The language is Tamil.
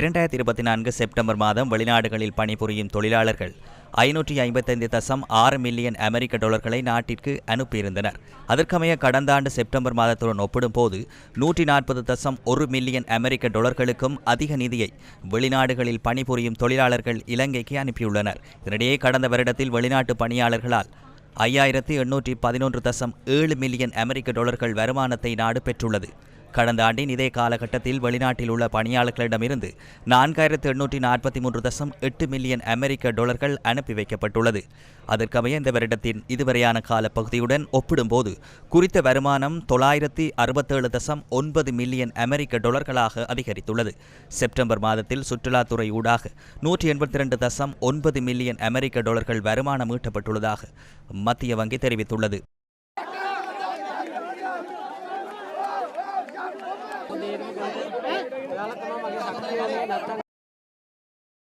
இரண்டாயிரத்தி இருபத்தி நான்கு செப்டம்பர் மாதம் வெளிநாடுகளில் பணிபுரியும் தொழிலாளர்கள் ஐநூற்றி ஐம்பத்தைந்து தசம் ஆறு மில்லியன் அமெரிக்க டாலர்களை நாட்டிற்கு அனுப்பியிருந்தனர். அதற்கமைய கடந்த ஆண்டு செப்டம்பர் மாதத்துடன் ஒப்பிடும்போது நூற்றி நாற்பது தசம் ஒரு மில்லியன் அமெரிக்க டாலர்களுக்கும் அதிக நிதியை வெளிநாடுகளில் பணிபுரியும் தொழிலாளர்கள் இலங்கைக்கு அனுப்பியுள்ளனர். இதனிடையே கடந்த வருடத்தில் வெளிநாட்டு பணியாளர்களால் ஐயாயிரத்தி எண்ணூற்றி பதினொன்று தசம் ஏழு மில்லியன் அமெரிக்க டாலர்கள் வருமானத்தை நாடு பெற்றுள்ளது. கடந்த ஆண்டின் இதே காலகட்டத்தில் வெளிநாட்டில் உள்ள பணியாளர்களிடமிருந்து நான்காயிரத்து எண்ணூற்றி நாற்பத்தி மூன்று தசம் எட்டு மில்லியன் அமெரிக்க டாலர்கள் அனுப்பி வைக்கப்பட்டுள்ளது. அதற்கமைய இந்த வருடத்தின் இதுவரையான காலப்பகுதியுடன் ஒப்பிடும்போது குறித்த வருமானம் தொள்ளாயிரத்தி அறுபத்தேழு தசம் ஒன்பது மில்லியன் அமெரிக்க டாலர்களாக அதிகரித்துள்ளது. செப்டம்பர் மாதத்தில் சுற்றுலாத்துறை ஊடாக நூற்றி எண்பத்தி ரெண்டு தசம் ஒன்பது மில்லியன் அமெரிக்க டாலர்கள் வருமானம் ஈட்டப்பட்டுள்ளதாக மத்திய வங்கி தெரிவித்துள்ளது. datang